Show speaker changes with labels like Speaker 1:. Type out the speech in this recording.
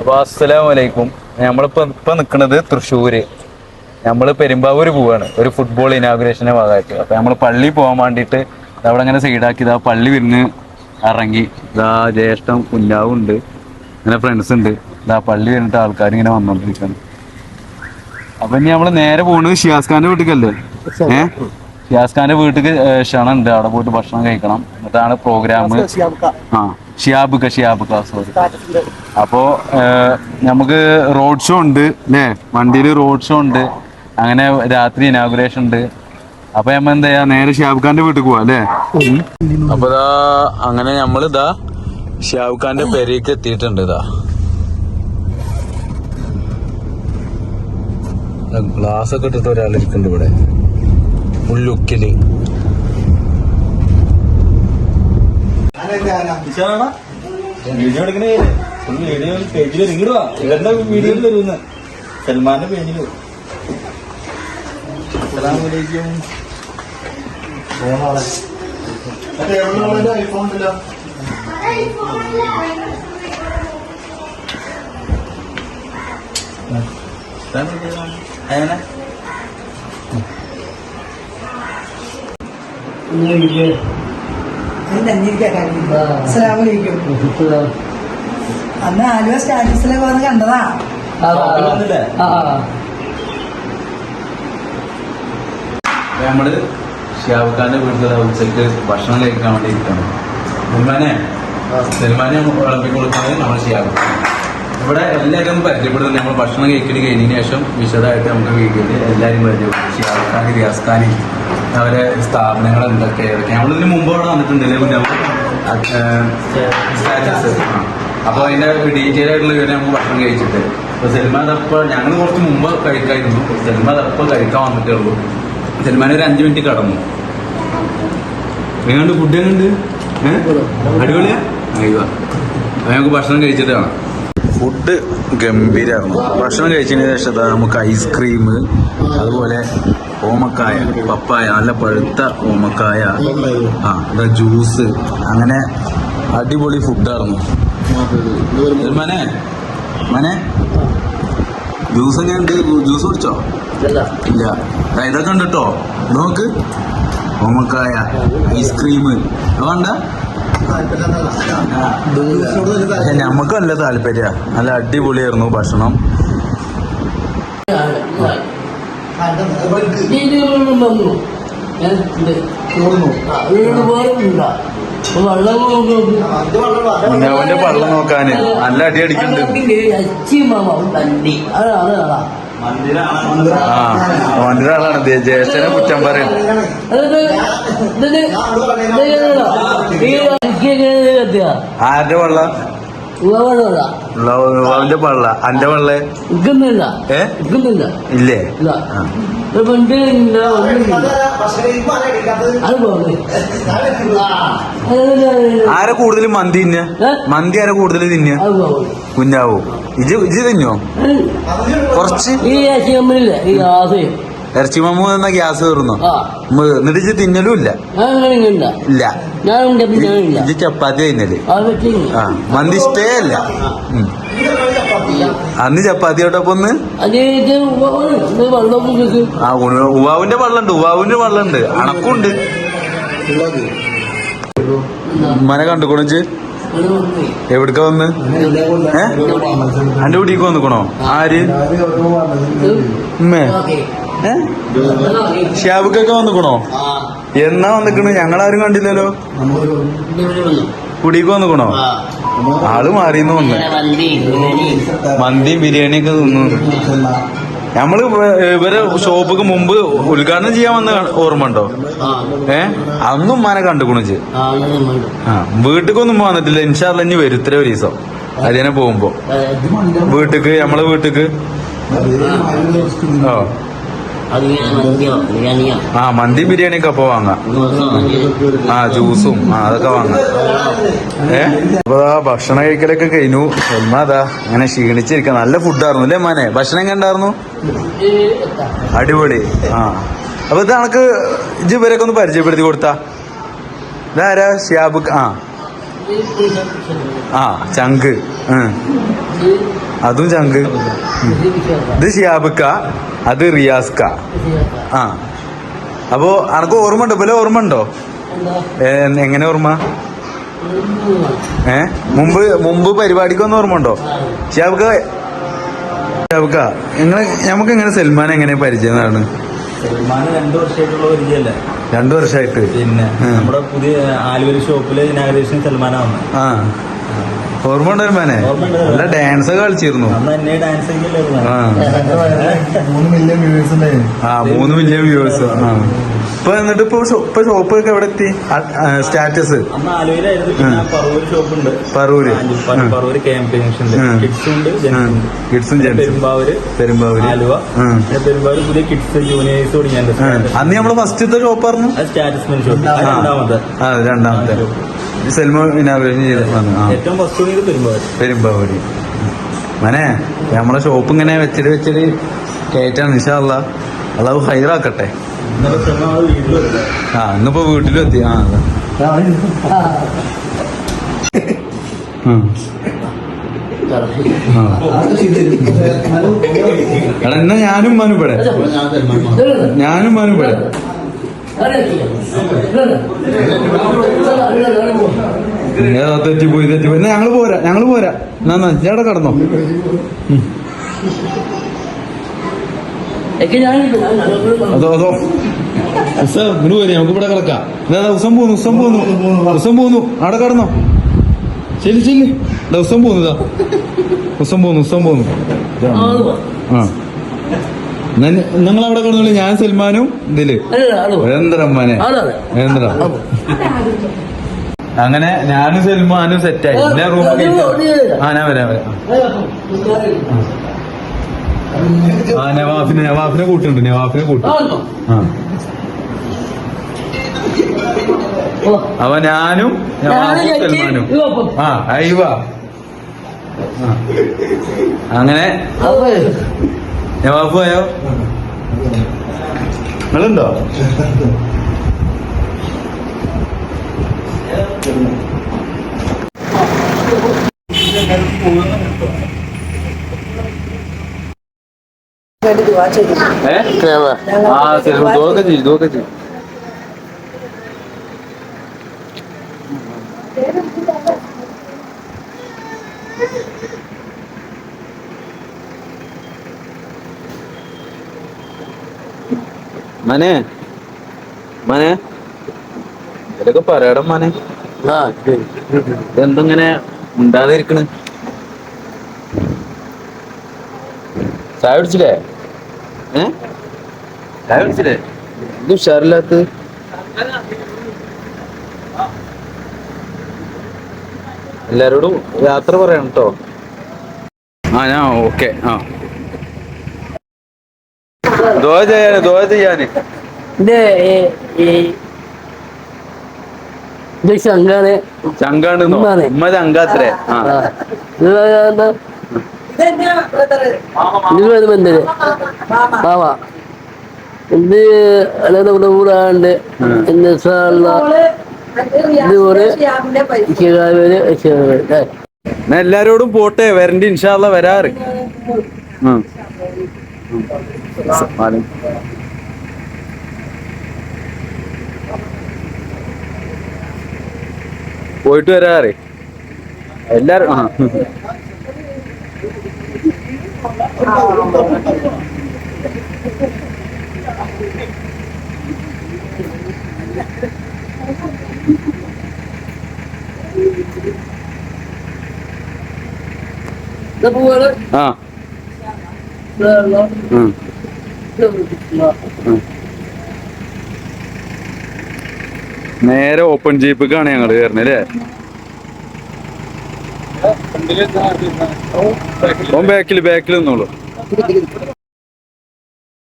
Speaker 1: അപ്പൊ അസ്സലാമു അലൈക്കും. നമ്മളിപ്പോ ഇപ്പൊ നിക്കണത് തൃശ്ശൂര്. നമ്മൾ പെരുമ്പാവൂര് പോവാണ്. ഒരു ഫുട്ബോൾ ഇനാഗുറേഷന്റെ ഭാഗമായിട്ട്. അപ്പൊ നമ്മൾ പള്ളി പോവാൻ വേണ്ടിയിട്ട് അവിടെ അങ്ങനെ സൈഡാക്കി ഇതാ പള്ളി വിരുന്ന് ഇറങ്ങി. ഇതാ ജ്യേഷ്ഠം കുഞ്ഞാവും ഉണ്ട്. അങ്ങനെ ഫ്രണ്ട്സ് ഉണ്ട്. ഇതാ പള്ളി വരുന്നിട്ട് ആൾക്കാർ ഇങ്ങനെ വന്നോണ്ടിരിക്കാണ്. അപ്പൊ ഇനി നമ്മൾ നേരെ പോണത് ഷിയാസ് ഖാന്റെ വീട്ടിലേക്കല്ലേ ഏഹ് ഷിയാസ് വീട്ടിൽ ക്ഷണം ഉണ്ട്. അവിടെ പോയിട്ട് ഭക്ഷണം കഴിക്കണം. എന്നിട്ടാണ് പ്രോഗ്രാം ആ. ഷിയാബുക്ക ഷിയാബ് സോറി അപ്പോ നമുക്ക് റോഡ് ഷോ ഉണ്ട് അല്ലേ വണ്ടിയിൽ റോഡ് ഷോ ഉണ്ട്. അങ്ങനെ രാത്രി ഇനാഗുറേഷൻ ഉണ്ട്. അപ്പൊ നമ്മ എന്താ നേരെ ഷിയാബ് ഖാന്റെ വീട്ടിൽ പോവാ അല്ലേ അപ്പൊ ഇതാ അങ്ങനെ നമ്മളിതാ ഷിയാബ് ഖാന്റെ പെരേക്ക് എത്തിയിട്ടുണ്ട് ഇതാ ഗ്ലാസ് ഒക്കെ ഇട്ടിട്ട് ഒരാളിരിക്കുന്നുണ്ട് ഇവിടെ. ഫുൾ
Speaker 2: വീഡിയോ എടുക്കണേ വീഡിയോ പേജിൽ ഇങ്ങോട്ട് ഇവരുടെ വീഡിയോയിൽ വരുന്ന സൽമാന്റെ പേജിൽ അസ്സലാമലൈക്കും അങ്ങനെ
Speaker 3: അസ്സലാമലൈക്കും അന്ന് ആലുവ സ്റ്റാറ്റസിലൊക്കെ വന്ന് കണ്ടതാ.
Speaker 1: നമ്മൾ ഷിയാബ് ഖാന്റെ വീട്ടിൽ ഉച്ചയ്ക്ക് ഭക്ഷണം കഴിക്കാൻ വേണ്ടി ഇരിക്കണം. സൽമാനെ സൽമാനെ വിളമ്പി കൊടുക്കുന്നത് നമ്മൾ ഷിയാബ് ഖാൻ ഇവിടെ എല്ലാവരും പരിചയപ്പെടുന്നത് നമ്മൾ ഭക്ഷണം കഴിക്കൽ കഴിഞ്ഞതിന് ശേഷം വിശദമായിട്ട് നമുക്ക് വീഡിയോയിൽ എല്ലാവരും പരിചയപ്പെടും. ഷിയാബ് ഖാൻ റിയാസ് ഖാൻ അവരെ സ്ഥാപനങ്ങൾ എന്തൊക്കെ ഏതൊക്കെ. നമ്മളിതിന് മുമ്പ് അവിടെ വന്നിട്ടുണ്ടല്ലേ പിന്നെ സ്റ്റാറ്റസ്. അപ്പൊ അതിന്റെ ഡീറ്റെയിൽ ആയിട്ടുള്ള വിവരം നമുക്ക് ഭക്ഷണം കഴിച്ചിട്ട്. അപ്പൊ സിനിമ തപ്പ ഞങ്ങൾ കുറച്ച് മുമ്പ് കഴിക്കായിരുന്നു. സിനിമ തപ്പ കഴിക്കാൻ വന്നിട്ടേ ഉള്ളൂ. സിനിമാനെ ഒരു അഞ്ചു മിനിറ്റ് കടന്നു. എങ്ങനെയുണ്ട് ഫുഡ് എങ്ങനെയുണ്ട്? ഏഹ് അടിപൊളിയാ? അയ്യോ ഞങ്ങൾക്ക് ഭക്ഷണം കഴിച്ചിട്ട് കാണാം. ഫുഡ് ഗംഭീരമായിരുന്നു ഭക്ഷണം കഴിച്ചതിന് ശേഷം നമുക്ക് ഐസ്ക്രീം അതുപോലെ ഓമക്കായ പപ്പായ നല്ല പഴുത്ത ഓമക്കായ. ആ ജ്യൂസ്. അങ്ങനെ അടിപൊളി ഫുഡായിരുന്നു മനെ മനെ. ജ്യൂസ് എങ്ങനെയുണ്ട് ജ്യൂസ് കുടിച്ചോ? ഇല്ല. ഇതൊക്കെ ഉണ്ട് കേട്ടോ നോക്ക്. ഓമക്കായ ഐസ്ക്രീം വേണ്ട? നമുക്ക് നല്ല താല്പര്യ. നല്ല അടിപൊളിയായിരുന്നു ഭക്ഷണം. അവന്റെ പള്ളം നോക്കാന് നല്ല അടി അടിക്കുന്നുണ്ട് ആ ദേ- ജ്യേഷ്ഠനെ കുറ്റം പറയും. ആരുടെ വള്ള? അവന്റെ പള്ള അന്റെ പള്ള ഇല്ലേ ആരെ കൂടുതൽ മന്തി തിന്ന മന്തി ആരെ കൂടുതൽ
Speaker 4: തിന്ന
Speaker 1: കുഞ്ഞാവോ ഇജ് ഇജ് തിന്നോ കുറച്ച്
Speaker 4: ഈ ആശയമില്ല ഈ ആശയം
Speaker 1: ഇറച്ചി മാമു എന്ന ഗ്യാസ്
Speaker 4: തീർന്നു.
Speaker 1: എന്നിട്ട് തിന്നലും ഇല്ല.
Speaker 4: ഇല്ല
Speaker 1: ഇത് ചപ്പാത്തി
Speaker 4: തിന്നൽ
Speaker 1: ആ മന്തി ഇഷ്ടേ അല്ല. അന്ന് ചപ്പാത്തിയോടൊപ്പം ഒന്ന് ആ ഉവാവിന്റെ വള്ളണ്ട് ഉവാവിന്റെ വള്ളണ്ട്. അണക്കുണ്ട്. മനെ കണ്ടു കുണിച്ച് എവിടക്ക വന്ന്? ഏ? അന്റെ വീട്ടിലേക്ക് വന്നിക്കണോ? ആര്? ഉമ്മേ. ഷാബുക്കൊക്കെ വന്നിക്കണോ? എന്നാ വന്നിക്കണ്? ഞങ്ങളാരും കണ്ടില്ലല്ലോ. കുടിക്ക് വന്നിക്കണോ? ആൾ മാറിന്ന് വന്ന്. മന്തിയും ബിരിയാണി ഒക്കെ തിന്നു നമ്മൾ ഇവ- ഇവരെ ഷോപ്പിക്ക് മുമ്പ് ഉദ്ഘാടനം ചെയ്യാൻ വന്ന ഓർമ്മ ഉണ്ടോ? ഏ? അന്നും ഉമ്മാനെ കണ്ടുകുണിച്ച് ആ വീട്ടിക്കൊന്നും വന്നിട്ടില്ല. ഇൻഷാല്ല ഇനി വരുത്തര ഒരു ദിവസം അതിനെ പോകുമ്പോ. വീട്ടിക്ക് നമ്മളെ വീട്ടിക്ക്. ഓ ആ മന്തി ബിരിയാണി ഒക്കെ അപ്പൊ വാങ്ങാം. ആ ജ്യൂസും ആ അതൊക്കെ വാങ്ങാം. ഏ? അപ്പൊ ആ ഭക്ഷണം കഴിക്കലൊക്കെ കഴിഞ്ഞു. അതാ അങ്ങനെ ക്ഷീണിച്ചിരിക്കാം. നല്ല ഫുഡായിരുന്നു അല്ലേ മനെ? ഭക്ഷണം എങ്ങനെ ഉണ്ടായിരുന്നു? അടിപൊളി. ആ. അപ്പൊ ഇത് കണക്ക് ഇവരൊക്കെ ഒന്ന് പരിചയപ്പെടുത്തി കൊടുത്താ. ഇതാരാ ഷിയാബ് ആ. ആ ചങ്ക്. അതും ചങ്ക്. ഇത് ഷിയാബിക്ക അത് റിയാസ്ക ആ. അപ്പോ അനക്ക് ഓർമ്മ ഉണ്ടോ പോലെ ഓർമ്മ ഉണ്ടോ എങ്ങനെ ഓർമ്മ? ഏ മുമ്പ് മുമ്പ് പരിപാടിക്കൊന്നും ഓർമ്മ ഉണ്ടോ ഷിയാബിക്ക ഷിയാബിക്ക നിങ്ങൾ നമുക്ക് എങ്ങനെ സൽമാൻ എങ്ങനെ പരിചയമാണ്
Speaker 2: സൽമാൻ രണ്ടു വർഷമായിട്ടുള്ള പരിചയമല്ലേ
Speaker 1: രണ്ടു വർഷമായിട്ട്
Speaker 2: പിന്നെ നമ്മുടെ പുതിയ ആലുവരി ഷോപ്പിൽ ഇനാഗ്രേഷൻ സൽമാനാണ്.
Speaker 1: ആ. ഓർമ്മ ഉണ്ടോ സൽമാനെ നല്ല ഡാൻസ് ഒക്കെ കളിച്ചിരുന്നു. ആ.
Speaker 5: മൂന്ന് മില്യൺ വ്യൂവേഴ്സ്
Speaker 1: ആ മൂന്ന് മില്യൺ വ്യൂവേഴ്സ് ആ. ഇപ്പൊ എന്നിട്ട് ഇപ്പൊ ഇപ്പൊ ഷോപ്പ് ഒക്കെ എവിടെ എത്തി? സ്റ്റാറ്റസ് പറൂര്.
Speaker 2: കിഡ്സ് പെരുമ്പാവൂര്
Speaker 1: പെരുമ്പാവൂര്.
Speaker 2: ആലുവ.
Speaker 1: ഉം.
Speaker 2: പെരുമ്പാവൂര് പുതിയ കിഡ്സ് ജൂനിയേഴ്സ്
Speaker 1: അന്ന് നമ്മൾ ഫസ്റ്റത്തെ ഷോപ്പ് പറഞ്ഞു
Speaker 2: സ്റ്റാറ്റസ് ഷോപ്പ്. രണ്ടാമത്തെ.
Speaker 1: രണ്ടാമത്തെ. സെൽമ ഇനാഗ്രേഷൻ ചെയ്ത്
Speaker 2: ഏറ്റവും ഫസ്റ്റ് പെരുമ്പാവൂർ
Speaker 1: പെരുമ്പാവൂര്. മനെ നമ്മളെ ഷോപ്പ് ഇങ്ങനെ വെച്ചിട്ട് വെച്ചിട്ട് കയറ്റാണ് നിഷാള്ള അളവ് ഹൈറാക്കട്ടെ. ആ ഇന്നിപ്പോ വീട്ടിലും എത്തി ആ. എന്നാ ഞാനും മനു ഇവിടെ? ഞാനും മനു തെറ്റി പോയി തെറ്റിപ്പോയി തെറ്റിപ്പോയി. എന്നാ ഞങ്ങൾ പോരാ ഞങ്ങൾ പോരാ. എന്നാ ചേട്ടാ കടന്നോ. അതോ അതോ. ഉസ്താ, ഇങ്ങട് പോരെ നമുക്ക് ഇവിടെ കിടക്കാം. ഉസം പോന്നു ഉസം പോന്നു. ഉസം പോന്നു. അവിടെ കടന്നോ. ശരി ശരി. ഉസം പോന്നു ഇതാ. ഉസം പോന്നു ഉസം പോന്നു. ആ. നിങ്ങൾ അവിടെ കിടന്നില്ല ഞാൻ സൽമാനും ഇതിൽ. വേന്ദ്രമ്മനെ വേന്ദ്ര അങ്ങനെ ഞാനും സൽമാനും സെറ്റായി എന്റെ റൂമിൽ ആ ഞാൻ വരാം വരാം. ആ നവാഫിനെ നവാഫിനെ കൂട്ടുണ്ട് നവാഫിനെ കൂട്ടും ആ. അവ ഞാനും നവാഫും സൽമാനും. ആ അയവ അങ്ങനെ നവാഫ് പോയോ? നിങ്ങളുണ്ടോ
Speaker 3: ദുആ ചെയ്തു
Speaker 1: ഏ ആ ശരി ഇതൊക്കെ ചെയ്യും ഇതൊക്കെ ചെയ്യും മനെ മനെ. ഇതൊക്കെ പറയണം മനെ. ഇതെന്തിങ്ങനെ ഉണ്ടാതിരിക്കണ് ചായ കുടിച്ചില്ലേ? ഏ? ചായ കുടിച്ചില്ലേ? ഇത് ഉഷാറില്ലാത്ത എല്ലാരോടും യാത്ര പറയണം കേട്ടോ ആ ഞാൻ ഓക്കെ ആ. ദോഹ ചെയ്യാന് ദോഹ ചെയ്യാന്.
Speaker 4: ഇത് ശങ്കാണ് ഉമ്മാനെ.
Speaker 1: ഉമ്മ ശങ്കാത്രേ ആ. എല്ലാരോടും പോട്ടെ വരണ്ട് ഇൻഷാല്ല വരാറ്. പോയിട്ട് വരാറ്. എല്ലാരും ആ നേരെ ഓപ്പൺ ജീപ്പിക്കാണ് ഞങ്ങൾ കയറുന്നത് അല്ലേ? ഓൻ ബാക്കിൽ ബാക്കിൽ നിന്നോളൂ.